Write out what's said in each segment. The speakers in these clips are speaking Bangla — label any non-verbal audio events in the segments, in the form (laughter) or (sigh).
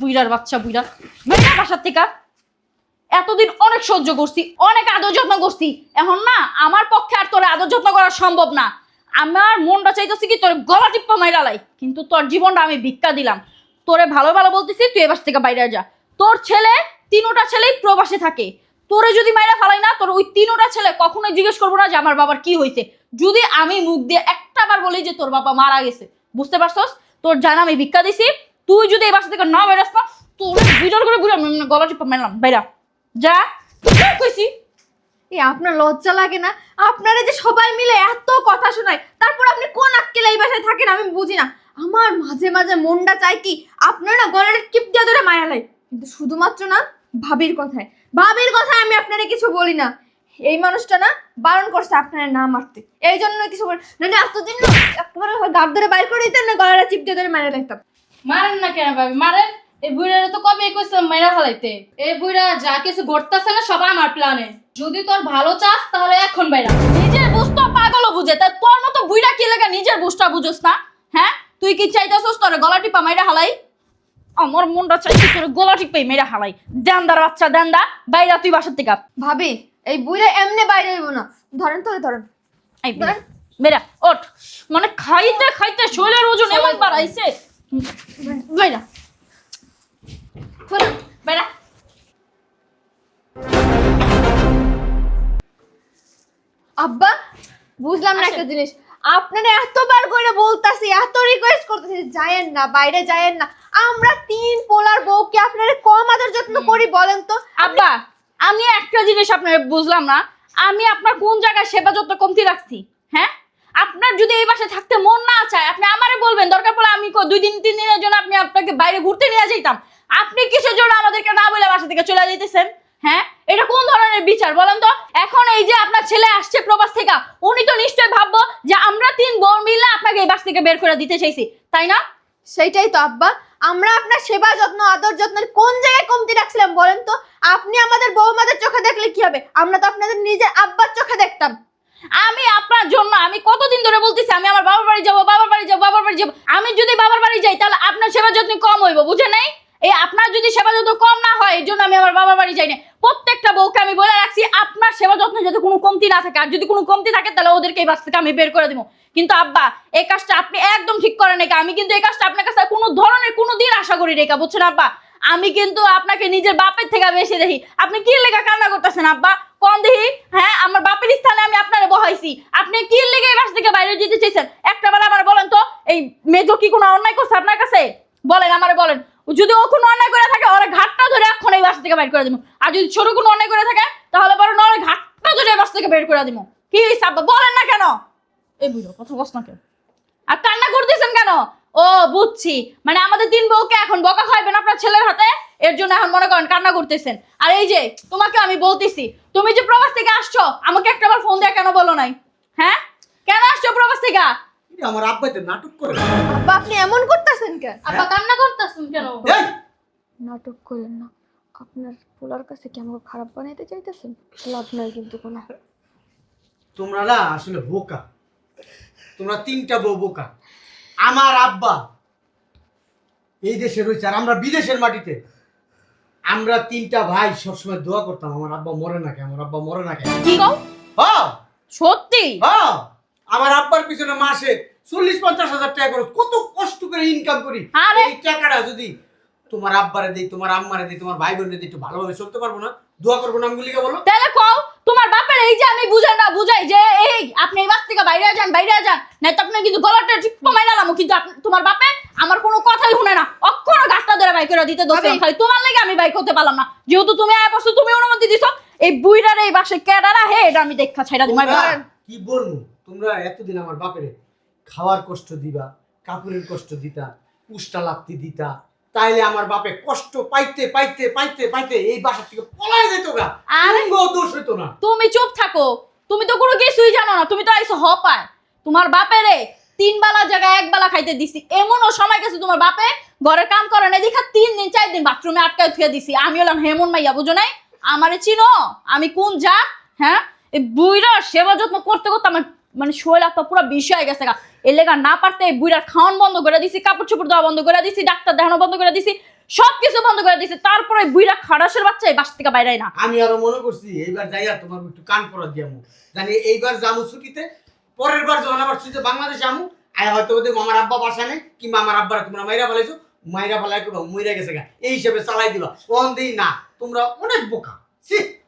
বুইরার বাচ্চা বুইরা মেয়েরা বাসার থেকে এতদিন অনেক সহ্য করছি, অনেক আদর যত্ন করছি। এখন না, আমার পক্ষে আর তোর আদর যত্ন করা সম্ভব না। আমার মনটা চাইতেছি কি, তোর গলা টিপ্পা মাইরালাই কিন্তু তোর জীবনটা আমি ভিক্ষা দিলাম। তোরে ভালো ভালো বলতেছি, তুই এবার থেকে বাইরে যা। তোর ছেলে তিনোটা ছেলেই প্রবাসে থাকে। তোরে যদি মাইরা ফালাই না, তোর ওই তিনোটা ছেলে কখনোই জিজ্ঞেস করব না যে আমার বাবার কি হয়েছে যদি আমি মুখ দিয়ে একটা বার বলি যে তোর বাবা মারা গেছে, বুঝতে পারছস? তোর জানা আমি ভিক্ষা দিছি তুই যদি এই বাসা থেকে না বেরাস না, তোর বিজয় করে বুঝলাম গলা টিপা মারলাম বাইরা, যা কইছি। এ, আপনার লজ্জা লাগে না? আপনারা যে সবাই মিলে এত কথা শোনায়, তারপর আপনি কোন আক্কেলে এই বাসায় থাকেন আমি বুঝি না। আমার মাঝে মাঝে মনটা চাই কি, আপনারা না গলাটা টিপ দিয়ে ধরে মায়ালাই কিন্তু শুধুমাত্র না, ভাবির কথায়। ভাবির কথায় আমি আপনারা কিছু বলি না। এই মানুষটা না, বারণ করছে আপনারা না মারতে। এই জন্য কিছু বলি না এতদিন না, একেবারে গার ধরে বাইর করে দিতেন না গলাটা চিপ দিয়ে ধরে মারা লাগতাম মারেন না কেন ভাবি? মারেন? এই বুড়ারে তো কবে কইছিলাম মাইরা হালাইতে? এই বুড়া যা কিছু ঘটতেছে না সব আমার প্ল্যানে। যদি তোর ভালো চাস তাহলে এখন বাইরা। নিজের বুঝতো পাগলও বুঝে। তা তোর মতো বুইরা কি লাগা? নিজের বুঝটা বুঝোস না হ্যাঁ? তুই কি চাইতেছস তোর গলা টিপা মাইরা হালাই? আমার মনটা চাইছে তোর গলা টিপাই মেয়েরা হালাই। দেনদার বাচ্চা দেন্দা বাইরা তুই বাসার থেকে ভাবি এই বুইরা এমনি বাইরে হইব না। ধরেন তো ধরেন। এই বেরা ওঠ। মানে খাইতে খাইতে শরীরের ওজন এমন বাড়াইছে। বেরা ধরেন বেরা আব্বা বুঝলাম না। একটা জিনিস। আপনারা এতবার করে বলতাছি এত রিকোয়েস্ট করতেছি যায়েন না বাইরে যায়েন না। আমরা তিন পোলার বউকে আপনারা কম আদর যত্ন করি বলেন তো। আব্বা আমি একটা জিনিস আপনার বুঝলাম না। আমি আপনার কোন জায়গায় সেবা যত্ন কমতি রাখছি? হ্যাঁ? আপনার যদি এই বাসায় থাকতে মন না চায়, আপনি আমারে বলবেন, দরকার পড়লে আমি দুই দিন, তিন দিনের জন্য আপনি আপনাকে বাইরে ঘুরতে নিয়ে যাইতাম। আপনি কিসের জন্য আমাদেরকে না বলে বাসা থেকে চলে যেতেছেন হ্যাঁ? এটা কোন ধরনের বিচার বলেন তো? এখন এই যে আপনার ছেলে আসছে প্রবাস থেকে, উনি তো নিশ্চয়ই ভাববো যে আমরা তিন বোন মিলে আপনাকে এই বাস থেকে বের করে দিতে চাইছি, তাই না? সেইটাই তো আব্বা। আমরা আপনার সেবা যত্ন, আদর যত্নের কোন জায়গায় কমতি রাখছিলাম বলেন তো? আপনি আমাদের বৌমাদের চোখে দেখলে কি হবে? আমরা তো আপনাদের নিজের আব্বার চোখে দেখতাম। আমি আপনার জন্য, আমি কতদিন ধরে বলতেছি, আমি আমার বাবার বাড়ি যাব, বাবার বাড়ি যাব, বাবার বাড়ি যাব। আমি যদি বাবার বাড়ি যাই, তাহলে আপনার সেবা যত্ন কম হইব, বুঝে নাই? এই আপনার যদি সেবা যত্ন কম না হয়, এই জন্য আমি আমার বাবার বাড়ি যাই না প্রত্যেকটা বউকে আমি বলে রাখছি, আপনার সেবা যত্ন যাতে কোনো কমতি না থাকে। আর যদি কোনো কমতি থাকে, তাহলে ওদেরকে এই বাস থেকে আমি বের করে দেবো। কিন্তু আব্বা, এই কাজটা আপনি একদম ঠিক করেন রেখা আমি কিন্তু এই কাজটা আপনার কাছে কোনো ধরনের, কোনো দিন আশা করি রেখা বুঝছেন আব্বা? আমি কিন্তু আপনাকে নিজের বাপের থেকে বেশি দেখি। আপনি কি লেখা কান্না করতেছেন আব্বা? দেখি হ্যাঁ আমার বাপের স্থানে আমি আপনারে বহাইছি। আপনি কি লেগে এই বাস থেকে বাইরে যেতে চাইছেন? একটা বার আমার বলেন তো, এই মেজো কি কোনো অন্যায় করছে আপনার কাছে? বলেন, আমারে বলেন। যদি ও কোনো অন্যায় করে থাকে, ওরা ঘাটটা ধরে এখন এই বাস থেকে বের করে দিব আর যদি ছোট কোনো অন্যায় করে থাকে, তাহলে বরং ওরা ঘাটটা ধরে বাস থেকে বের করে দিব কি হয়েছে বলেন না কেন। এই বুঝো কথা বস না কেন। আর কান্না করতেছেন কেন? ও বুঝছি। মানে আমাদের তিন বউকে এখন বকা খাইবেন আপনার ছেলের হাতে? এর জন্য এখন মনে করেন কান্না করতেছেন। আর এই যে তোমাকে আমি বলতেছি তুমি যে প্রবাস থেকে আসছো আমাকে একটাবার ফোন দেয়া কেন বলো নাই? হ্যাঁ? কেন আসছো প্রবাস থেকে? আমার আব্বাইতে নাটক করে। আব্বা আপনি এমন করতেছেন কেন? আব্বা কান্না করতেছেন কেন? এই! নাটক করেন না। আপনার পোলার কাছে কি আমাকে খারাপ বানাইতে চাইতেছেন? লাভ নাই কিন্তু কোনো তোমরা না আসলে বোকা। তোমরা তিনটা বউ বোকা। আমার আব্বা। এই দেশে রয়েছে আর আমরা বিদেশের মাটিতে। আমরা তিনটা ভাই সবসময় দোয়া করতাম আমার আব্বা মরে না কে আমার আব্বা মরে না কে কি কও? হ্যাঁ সত্যি? হ্যাঁ আমার আব্বার পিছনে মাসে চল্লিশ পঞ্চাশ হাজার টাকা করে কত কষ্ট করে ইনকাম করি! এই টাকাটা যদি তোমার আব্বারে দিই তোমার আম্মারে দিই তোমার ভাই বোনের দিই একটু ভালোভাবে চলতে পারব না? দোয়া করব না আমগুলিকে বলো। তাহলে কও তোমার বাপের এই যে আমি বুঝাই না বুঝাই যে এই আপনি এই বাস থেকে বাইরে যান বাইরে যান নাই তো আপনি কিন্তু গলাটা ঠিক কিন্তু তোমার বাপে আমার কোনো কথাই শুনে না। অক্ষর গাছটা ধরে বাইক করে দিতে দোষ। খালি। তোমার লাগে আমি বাইক করতে পারলাম না। যেহেতু তুমি আয় বসছো তুমি অনুমতি দিছো। এই বুইটার এই বাসে কেডারা হে এটা আমি দেখা ছাইরা তোমার কি বলব? তোমরা এতদিন আমার বাপের খাওয়ার কষ্ট দিবা কাপড়ের কষ্ট দিতা উষ্টা লাত্তি দিতা তাইলে আমার বাপে কষ্ট পাইতে পাইতে পাইতে পাইতে এই বাসা থেকে পলাই যেত গা। আরে দোষ হইতো না। তুমি চুপ থাকো। তুমি তো কোনো কিছুই জানো না। তুমি তো আইসো হ পায় তোমার বাপেরে তিন বেলা জায়গায় এক বেলা খাইতে দিছি। এমনও সময় গেছে তোমার বাপে ঘরের কাম করে না দেখা তিন দিন চার দিন বাথরুমে আটকায় থুয়ে দিছি। আমি হলাম হেমন মাইয়া বুঝো নাই? আমারে চিনো? আমি কোন যা হ্যাঁ? এই বুইরা সেবা যত্ন করতে করতে আমার মানে শরীর একটা পুরো বিষয় হয়ে গেছে গা। এই লেগা না পারতে এই বুইড়ার খাওয়ান বন্ধ করে দিছি কাপড় চোপড় দেওয়া বন্ধ করে দিছি ডাক্তার দেখানো বন্ধ করে দিছি সব কিছু বন্ধ করে দিছি তারপরে বুইড়া খারাসের বাচ্চা এই বাস থেকে বাইরে না। আমি আরও মনে করছি এইবার যাইয়া তোমার একটু কান পরা দিয়ামু জানি এইবার যামু ছুটিতে পরের বার যখন আবার ছুটিতে বাংলাদেশে আমু আয় হয়তো ওদের আমার আব্বা বাসা নেই কিংবা আমার আব্বারা তোমরা মাইরা ফেলাইছো মাইরা ফেলাই করব মইরা গেছে গা। এই হিসেবে চালাই দিবা। কোন দিই না তোমরা অনেক বোকা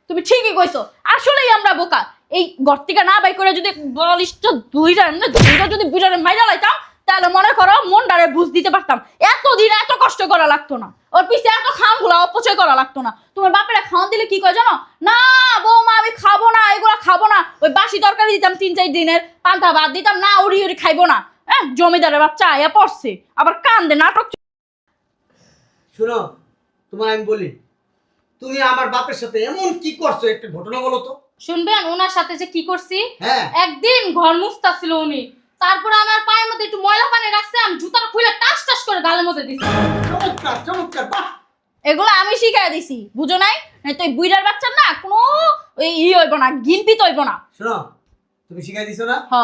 তুমি ঠিকই কইছো আসলেই আমরা বোকা। এই ঘর থেকে না বাই করে যদি বলিষ্ঠ দুইটা দুইটা যদি বুঝারে মাইরা লাইতাম, তাহলে মনে করো মনটারে বুঝ দিতে পারতাম। এতদিন এত কষ্ট করা লাগতো না। ওর পিছে এত খামগুলা অপচয় করা লাগতো না। তোমার বাপেরা খাওয়ান দিলে কি কয় জানো? না, বৌমা, আমি খাব না, এগুলা খাব না। ওই বাসি তরকারি দিতাম তিন, চার দিনের, পান্তা ভাত দিতাম, না, উড়ি উড়ি খাইবো না। হ্যাঁ জমিদারের বাচ্চা আয়া পড়ছে। আবার কান্দে, নাটক শোনো তোমার আমি বলি, তুমি আমার বাপের সাথে এমন কি করছ? একটা ঘটনা বলো তো। শুনবেন? ওনার সাথে যে কি করছি? হ্যাঁ। একদিন ঘর মুছতা ছিল উনি। তারপরে আমার পায়ের মধ্যে একটু ময়লা পানি রাখছে আমি জুতাটা খুলে টাস টাস করে গালের মধ্যে দিছি। চমৎকার চমৎকার বাহ! এগুলো আমি শিখাই দিছি বুঝো নাই? নাই তো এই বুইড়ার বাচ্চার না কোনো ওই ই হইব না গিনপিত হইব না। শোনো তুমি শিখাই দিছো না? হ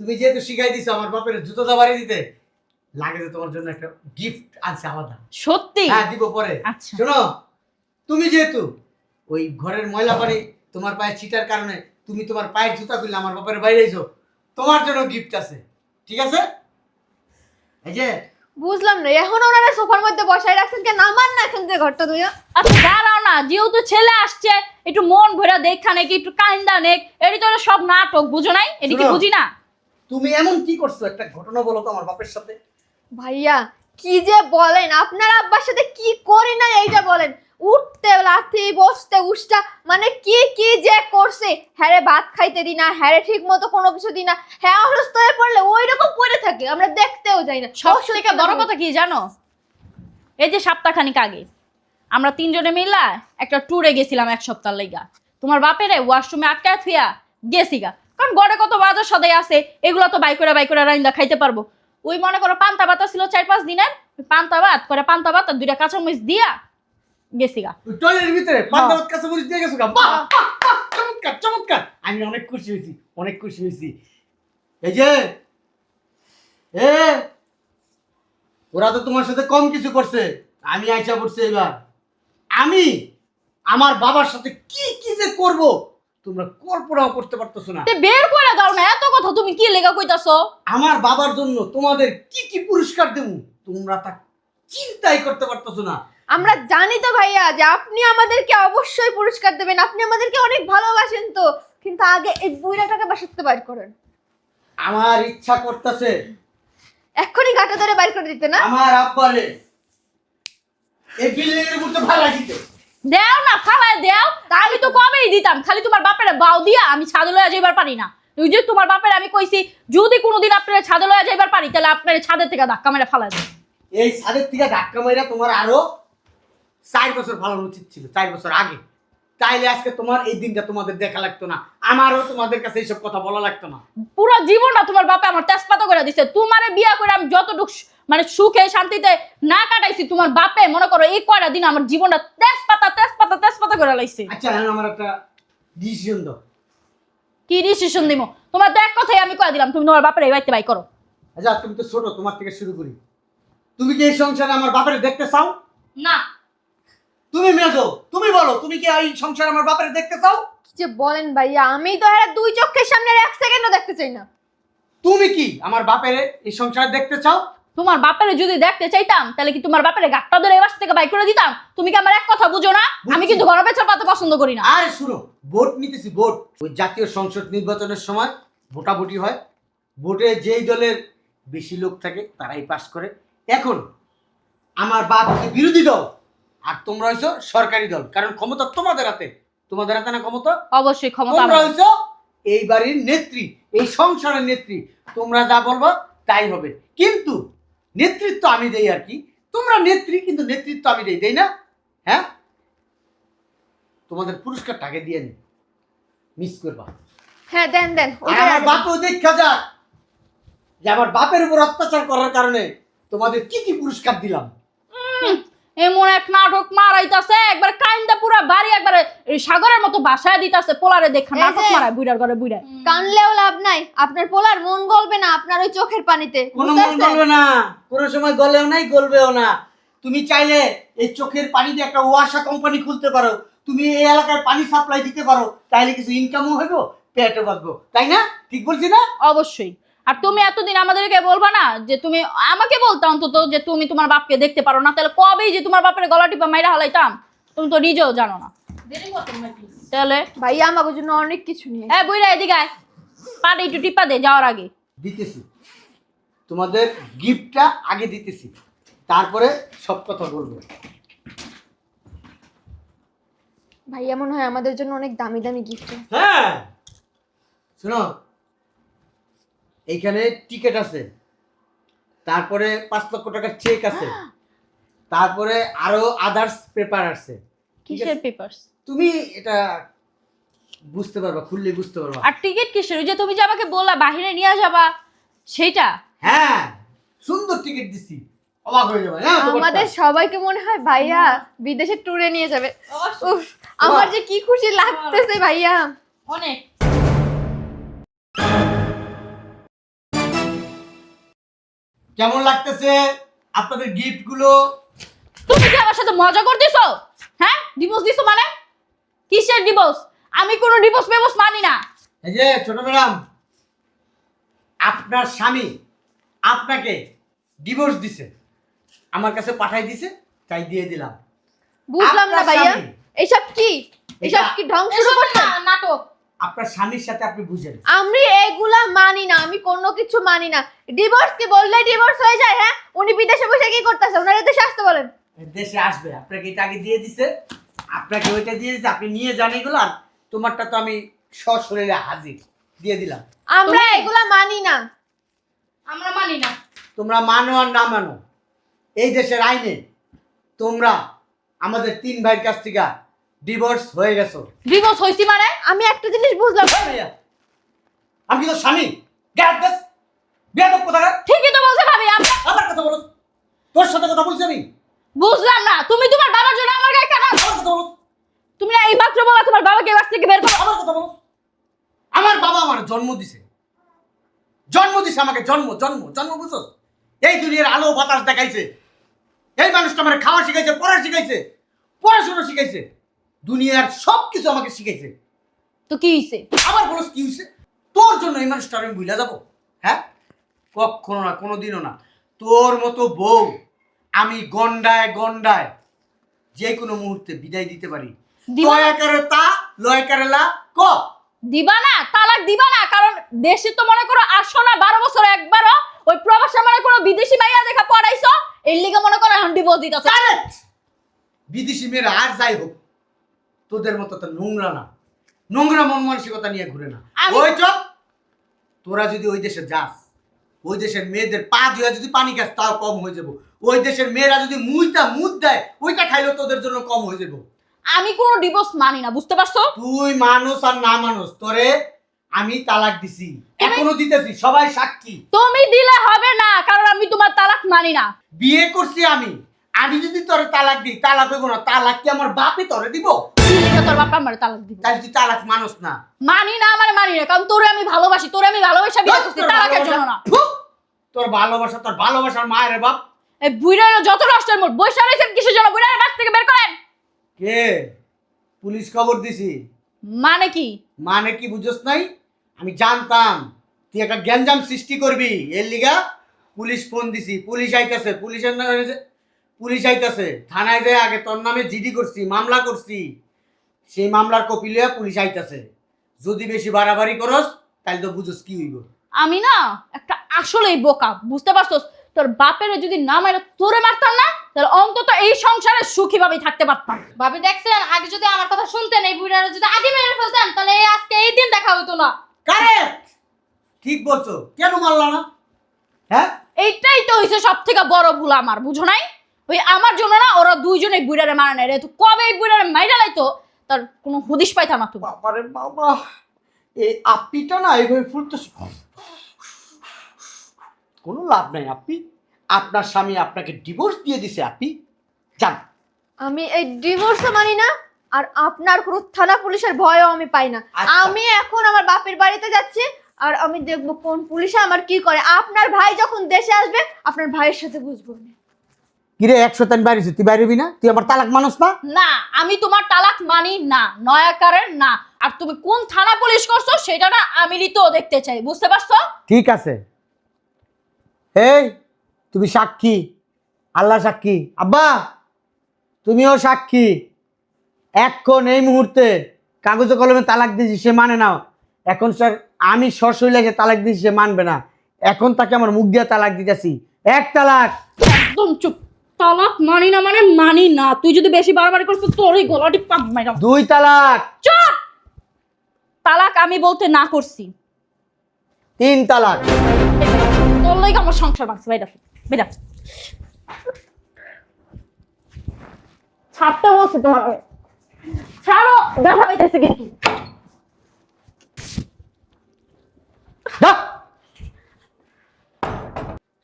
তুমি যেহেতু শিখাই দিছো আমার বাপের জুতো দাবারি দিতে লাগে যে তোমার জন্য একটা গিফট আছে আলাদা সত্যি? হ্যাঁ দিব পরে। আচ্ছা। শোনো তুমি যেহেতু ওই ঘরের ময়লা পানি তোমার পায়ে ছিটার কারণে তুমি তোমার পায়ের জুতা খুললে আমার বাপের বাইরে এসো তোমার জন্য গিফট আছে। ঠিক আছে? এই যে বুঝলাম না এখন ওনারা সোফার মধ্যে বসায় রাখছেন কেন? নামান না এখান থেকে ঘরটা দুইয়া আচ্ছা দাঁড়াও না যেহেতু ছেলে আসছে একটু মন ভরা দেখা নাকি একটু কান্দা নেক এটি তো সব নাটক বুঝো নাই? এটি কি বুঝি না? তুমি এমন কি করছ? একটা ঘটনা বলো তো আমার বাপের সাথে। ভাইয়া কি যে বলেন আপনার আব্বার সাথে কি করি না এইটা বলেন। উঠতে লাথি বসতে উষ্টা মানে কি কি যে করছে? হ্যারে ভাত খাইতে দি না হ্যারে ঠিক মতো কোনো কিছু দি না। হ্যাঁ অসুস্থ হয়ে পড়লে ওই রকম পড়ে থাকে আমরা দেখতেও যাই না। সব থেকে বড় কথা কি জানো? এই যে সপ্তাহখানিক আগে আমরা তিনজনে মিলা একটা ট্যুরে গেছিলাম এক সপ্তাহ লেগা। তোমার বাপেরে ওয়াশরুমে আটকায় থুয়া গেছি গা কারণ গড়ে কত বাজার সদাই আছে এগুলো তো বাই করে বাই করে রাইন্দা খাইতে পারব। ওই মনে করো পান্তা বাতা ছিল চার পাঁচ দিনের পান্তা ভাত করে পান্তা ভাত আর দুইটা কাঁচামরিচ দিয়া গেছি গা। ওই টয়লেটের ভিতরে কাছে মরিচ দিয়ে গেছো। বাহ, বাহ, চমৎকার চমৎকার। আমি অনেক খুশি হয়েছি অনেক খুশি হয়েছি। এই যে এ ওরা তো তোমার সাথে কম কিছু করছে। আমি আইসা পড়ছি এবার। আমি আমার বাবার সাথে কি কি যে করব তোমরা কল্পনাও করতে পারতেছো না। বের করে দাও না এত কথা তুমি কি লেগা কইতাছো? আমার বাবার জন্য তোমাদের কি কি পুরস্কার দেব তোমরা তা চিন্তাই করতে পারতেছো না। আমরা জানি তো ভাইয়া যে আপনি আমাদেরকে অবশ্যই পুরস্কার দেবেন। আপনি আমাদেরকে অনেক ভালোবাসেন তো। কিন্তু আগে এই বুইরাটাকে বাসাতে বাইর করেন। আমার ইচ্ছা করতেছে। এক্ষুনি গাটা ধরে বাইর করে দিতে না? আমার আব্বারে। এই বিল্ডিং এর মধ্যে ভাড়া দিতে। দেও না ফালায় দেও। আমি তো কবেই দিতাম। খালি তোমার বাপের বাও দিয়া আমি ছাদে লয়া যাইবার পারি না। ওই যে তোমার বাপের আমি কইছি যদি কোনোদিন আপনার ছাদে লয়া যাইবার পারি তাহলে আপনার ছাদের থেকে ধাক্কা মেরে ফালাই দেয় এই ছাদের থেকে ধাক্কা মাইরা তোমার আরও চার বছর ভালো উচিত ছিল চার বছর আগে। তাইলে আজকে তোমার এই দিনটা তোমাদের দেখা লাগতো না আমারও তোমাদের কাছে এইসব কথা বলা লাগতো না। পুরো জীবনটা তোমার বাপে আমার তেজপাতা করে দিছে। তোমারে বিয়া করে আমি যতটুক মানে সুখে শান্তিতে না কাটাইছি তোমার বাপে মনে করো এই কয়টা দিন আমার জীবনটা তেজপাতা তেজপাতা তেজপাতা করে লাইছে। আচ্ছা এখন আমার একটা ডিসিশন দাও। কি ডিসিশন দিব তোমার তো এক কথাই আমি কয়ে দিলাম তুমি তোমার বাপের এই বাড়িতে বাই করো। আচ্ছা তুমি তো ছোট তোমার থেকে শুরু করি। তুমি কি এই সংসারে আমার বাপের দেখতে চাও? না। তুমি মেজো তুমি বলো তুমি কি এই সংসারে আমার বাপের দেখতে চাও? কি যে বলেন ভাইয়া আমি তো এরা দুই চোখের সামনে আর এক সেকেন্ডও দেখতে চাই না? তুমি কি আমার বাপের এই সংসার দেখতে চাও? তোমার বাপের যদি দেখতে চাইতাম তাহলে কি তোমার বাপের গাটটা ধরে এই থেকে বাই করে দিতাম? তুমি কি আমার এক কথা বুঝো না? আমি কিন্তু ঘর বেচার পাতে পছন্দ করি না। আরে শুনো ভোট নিতেছি ভোট। ওই জাতীয় সংসদ নির্বাচনের সময় ভোটাভুটি হয়। ভোটে যেই দলের বেশি লোক থাকে তারাই পাস করে। এখন আমার বাপ বিরোধী দল? আর তোমরা হইছো সরকারি দল। কারণ ক্ষমতা তোমাদের হাতে। তোমাদের হাতে না ক্ষমতা? অবশ্যই ক্ষমতা তোমরা হইছো এই বাড়ির নেত্রী এই সংসারের নেত্রী। তোমরা যা বলব তাই হবে। কিন্তু নেতৃত্ব আমি দেই আর কি। তোমরা নেত্রী কিন্তু নেতৃত্ব আমি দেই দেই না? হ্যাঁ? তোমাদের পুরস্কার টাকে দিয়ে নি। মিস করবা। হ্যাঁ দেন দেন আমার। বাপও দেখা যাক। যে আমার বাপের উপর অত্যাচার করার কারণে তোমাদের কি কি পুরস্কার দিলাম? এমন এক নাটক মারাইতাছে একবার কাইন্দা পুরা বাড়ি একবারে এই সাগরের মতো বাসায় দিতাছে পোলারে দেখা নাটক মারায় বুইড়ার ঘরে বুইড়ায়। কানলেও লাভ নাই আপনার পোলার মন গলবে না আপনার ওই চোখের পানিতে কোনো মন গলবে না কোনো সময় গলেও নাই গলবেও না। তুমি চাইলে এই চোখের পানি দিয়ে একটা ওয়াসা কোম্পানি খুলতে পারো তুমি এই এলাকায় পানি সাপ্লাই দিতে পারো তাইলে কিছু ইনকামও হইব পেটে বাঁচবো তাই না? ঠিক বলছি না? অবশ্যই। আর তুমি এতদিন আমাদেরকে বলবা না যে তুমি আমাকে বলতে অন্তত যে তুমি তোমার বাপকে দেখতে পারো না তাহলে কবেই যে তোমার বাপের গলা টিপা মাইরা হালাইতাম? তুমি তো নিজেও জানো না। তাহলে? ভাইয়া আমাদের জন্য অনেক কিছু নিয়ে এ বুইরা এদিকে আয়। একটু টিপা দে যাওয়ার আগে। দিতেছি। তোমাদের গিফটটা আগে দিতেছি। তারপরে সব কথা বলব। ভাইয়া মনে হয় আমাদের জন্য অনেক দামি দামি গিফট হ্যাঁ! শোনো এইখানে টিকিট আছে। তারপরে পাঁচ লক্ষ টাকার চেক আছে। (gasps) তারপরে আরও আদার্স পেপার আছে। কিসের আছে। পেপারস তুমি এটা বুঝতে পারবা খুললে বুঝতে পারবা। আর টিকিট কিসের? ওই যে তুমি যে আমাকে বললা বাহিরে নিয়ে যাবা সেটা হ্যাঁ সুন্দর টিকিট দিছি। অবাক হয়ে যাবে হ্যাঁ আমাদের সবাইকে মনে হয় ভাইয়া বিদেশে ট্যুরে নিয়ে যাবে। উফ আমার যে কি খুশি লাগতেছে ভাইয়া। অনেক। কেমন লাগতেছে আপনাদের গিফটগুলো? তুমি কি আমার সাথে মজা করতেছো? হ্যাঁ? ডিভোর্স দিছো মানে? কিসের ডিভোর্স আমি কোনো ডিভোর্স পেভোর্স মানি না। এই যে ছোট ম্যাডাম আপনার স্বামী আপনাকে ডিভোর্স দিছে। আমার কাছে পাঠাই দিছে তাই দিয়ে দিলাম। বুঝলাম না আপনার ভাইয়া। স্বামী। এইসব কি? এইসব কি ঢং শুরু এসব করছেন না, নাটক। আপনার স্বামীর সাথে আপনি বুঝেন। আমি এগুলা মানি না আমি কোনো কিছু মানি না। ডিভোর্স কি বললে ডিভোর্স হয়ে যায় হ্যাঁ? উনি বিদেশে বসে কি করতেছে? ওনার দেশে আসতে বলেন। দেশে আসবে আপনাকে এটা আগে দিয়ে দিছে আপনাকে ওইটা দিয়ে দিছে আপনি নিয়ে যান এগুলো আর তোমারটা তো আমি সশরীরে হাজির দিয়ে দিলাম। আমরা এগুলা মানি না। আমরা মানি না। তোমরা মানো আর না মানো এই দেশের আইনে তোমরা আমাদের তিন ভাইয়ের কাছ থেকে ডিভোর্স হয়ে গেছো। ডিভোর্স হইছি মানে? আমি একটা জিনিস বুঝলাম। ভাইয়া, আমি কি তোর স্বামী। গ্যাস গ্যাস। বেয়াদব কোথাকার? ঠিকই তো বলছে ভাবি আমরা কথা বলো। তোর সাথে কথা বলছি আমি। বুঝলাম না। তুমি তোমার বাবার জন্য আমার গায়ে কেন আবার কথা বলো। তুমি এই মাত্র বলা তোমার বাবাকে বাস থেকে বের করো। আবার কথা বলো। আমার বাবা আমার জন্ম দিছে। জন্ম দিছে আমাকে জন্ম জন্ম জন্ম বুঝছ? এই দুনিয়ার আলো বাতাস দেখাইছে। এই মানুষটা আমার খাওয়া শিখাইছে পড়া শিখাইছে পড়াশোনা শিখাইছে। দুনিয়ার সব কিছু আমাকে শিখেছে তো কি হইছে? আবার বলো কি হয়েছে তোর জন্য এই মানুষটা আমি ভুলে যাব। হ্যাঁ? কখনো না কোনো দিনও না। তোর মতো বউ আমি গন্ডায় গন্ডায় যে কোনো মুহূর্তে বিদায় দিতে পারি। দিবা না? তয়াকারে তা লয়কারে লা ক? দিবা না তালাক দিবা না কারণ দেশে তো মনে করো আসো না বারো বছর একবারও ওই প্রবাসে মনে করো বিদেশি মাইয়া দেখা পড়াইছো এর লিগে মনে করো এখন ডিভোর্স দিতেছো। বিদেশি মেয়েরা আর যাই হোক তোদের মতো তো নোংরা না। নোংরা মন মানসিকতা নিয়ে ঘুরে না। ওই চপ। তোরা যদি ওই দেশে যাস ওই দেশের মেয়েদের পা ধুয়ে যদি পানি খাস তাও কম হয়ে যাব। ওই দেশের মেয়েরা যদি মুইটা মুদ দেয় ওইটা খাইলেও তোদের জন্য কম হয়ে যাব। আমি কোনো ডিভোর্স মানি না বুঝতে পারছ? তুই মানুষ আর না মানুষ তোরে আমি তালাক দিছি। এখনও দিতেছি সবাই সাক্ষী। তুমি দিলে হবে না কারণ আমি তোমার তালাক মানি না। বিয়ে করছি আমি। আমি যদি তোরে তালাক দিই তালাক হইব না তালাক কি আমার বাপে তোরে দিব? কি তোর বাপা আমার তালাক দিব। তাই তুই তালাক মানুষ না। মানি না মানে মানি না কারণ তোরে আমি ভালোবাসি তোরে আমি ভালোবাসা বিয়ে করছি তালাকের জন্য না। তোর ভালোবাসা তোর ভালোবাসার মায়ের বাপ। এই বুড়া যত নষ্টের মোট বৈশা রয়েছেন কিসের জন্য? বুড়ার বাস থেকে বের করেন। কে? পুলিশ খবর দিছি। মানে কি? মানে কি বুঝছস নাই? আমি জানতাম তুই একটা গ্যাঞ্জাম সৃষ্টি করবি। এর লিগা পুলিশ ফোন দিছি পুলিশ আইতাছে পুলিশের নামে পুলিশ আইতাছে থানায় যায় আগে তোর নামে জিডি করছি মামলা করছি। সেই মামলার কপি লিয়া পুলিশ আইতাছে। যদি বেশি বাড়াবাড়ি করস তাহলে তো বুঝস কি হইব। আমি না একটা আসলেই বোকা বুঝতে পারছস? তোর বাপের যদি না মাইরা তোরে মারতাম না তাহলে অন্তত এই সংসারে সুখী ভাবে থাকতে পারতাম। ভাবি দেখছেন আগে যদি আমার কথা শুনতেন এই বুড়ারা যদি আগে মেরে ফেলতেন তাহলে এই আজকে এই দিন দেখা হতো না। কারেক্ট ঠিক বলছো। কেন মারলা না? হ্যাঁ? এইটাই তো হইছে সব থেকে বড় ভুল আমার বুঝো নাই? ওই আমার জন্য না ওরা দুইজনে বুড়ারে মারা নাই রে। তো কবে এই বুড়ারে মাইরা লাইতো? তার কোনো হুদিস পাইতাম না তুমি বাবারে বাবা এই আপ্পিটা না এইভাবে ফুলতেছে কোনো লাভ নাই আপনি আপনার স্বামী আপনাকে ডিভোর্স দিয়ে দিছে আপনি যান। আমি এই ডিভোর্সও মানি না আর আপনার কোনো থানা পুলিশের ভয়ও আমি পাই না। আচ্ছা। আমি এখন আমার বাপের বাড়িতে যাচ্ছি আর আমি দেখব কোন পুলিশে আমার কি করে। আপনার ভাই যখন দেশে আসবে আপনার ভাইয়ের সাথে বুঝব না কিরে একশো তান বাইরেছি তুই বাইরেবি না? তুই আমার তালাক মানুষ না? না আমি তোমার তালাক মানি না নয়াকারের না। আর তুমি কোন থানা পুলিশ করছ সেটা না আমি তো দেখতে চাই বুঝতে পারছ? ঠিক আছে। এই তুমি সাক্ষী আল্লাহ সাক্ষী। আব্বা তুমিও সাক্ষী। এখন এই মুহূর্তে কাগজে কলমে তালাক দিয়েছি সে মানে নাও। এখন স্যার আমি সশৈলাকে তালাক দিয়েছি সে মানবে না। এখন তাকে আমার মুখ দিয়ে তালাক দিতেছি। এক তালাক! একদম চুপ। তালাক মানি না মানে মানি না। তুই যদি বেশি বারবার করছিস তোর এই গলাটি পাক মাইরাম দুই তালাক। চুপ! তালাক আমি বলতে না করছি। তিন তালাক। তোর লাগে আমার সংসার ভাঙছে বাইরা বেটা ছাড়তে বলছি তোমার। ছাড়ো দেখা হইতেছে কিন্তু।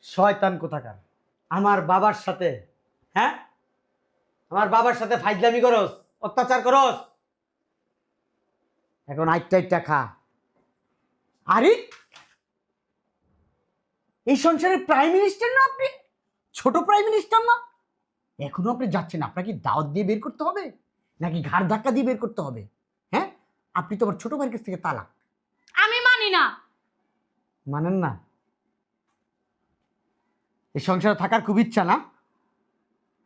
শয়তান কোথাকার? আমার বাবার সাথে হ্যাঁ? আমার বাবার সাথে ফাইজলামি করস অত্যাচার করস। এখন আইটটা আইটটা খা। আরে? এই সংসারের প্রাইম মিনিস্টার না আপনি? ছোট প্রাইম মিনিস্টার না? এখনও আপনি যাচ্ছেন আপনাকে দাওয়াত দিয়ে বের করতে হবে? নাকি ঘাড় ধাক্কা দিয়ে বের করতে হবে? হ্যাঁ? আপনি তো আমার ছোট ভাইয়ের কাছ থেকে তালাক। আমি মানি না। মানেন না? এই সংসারে থাকার খুব ইচ্ছা না?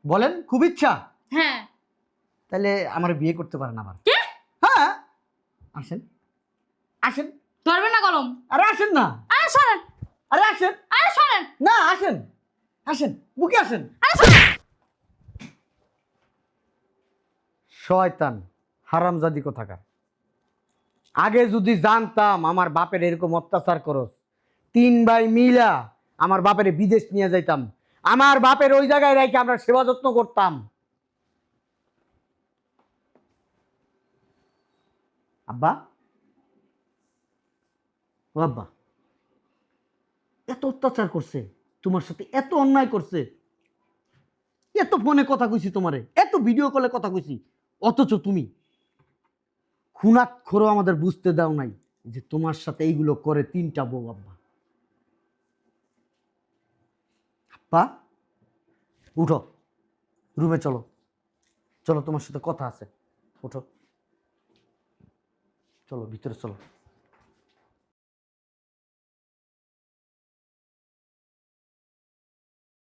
বলেন খুব ইচ্ছা। হ্যাঁ। তাহলে আমার বিয়ে করতে পারেন আবার। কে? হ্যাঁ। আসেন। আসেন। ধরবে না কলম? আরে আসেন না। আরে শোনেন আরে আসেন। আরে শোনেন না আসেন। আসেন বুকে আসেন। আরে শোনেন শয়তান হারামজাদি কোথাকার? আগে যদি জানতাম আমার বাপের এরকম অত্যাচার করস তিন ভাই মিলা আমার বাপের বিদেশ নিয়ে যাইতাম আমার বাপের ওই জায়গায় রেখে আমরা সেবা যত্ন করতাম। আব্বা? ও আব্বা, এত অত্যাচার করছে, তোমার সাথে এত অন্যায় করছে। এত ফোনে কথা কইছি তোমারে, এত ভিডিও কলে কথা কইছি, অথচ তুমি খুনাক খোরো আমাদের বুঝতে দাও নাই যে তোমার সাথে এইগুলো করে তিনটা বউ আব্বা। আব্বা উঠো। রুমে চলো। চলো তোমার সাথে কথা আছে। উঠো। চলো ভিতরে চলো।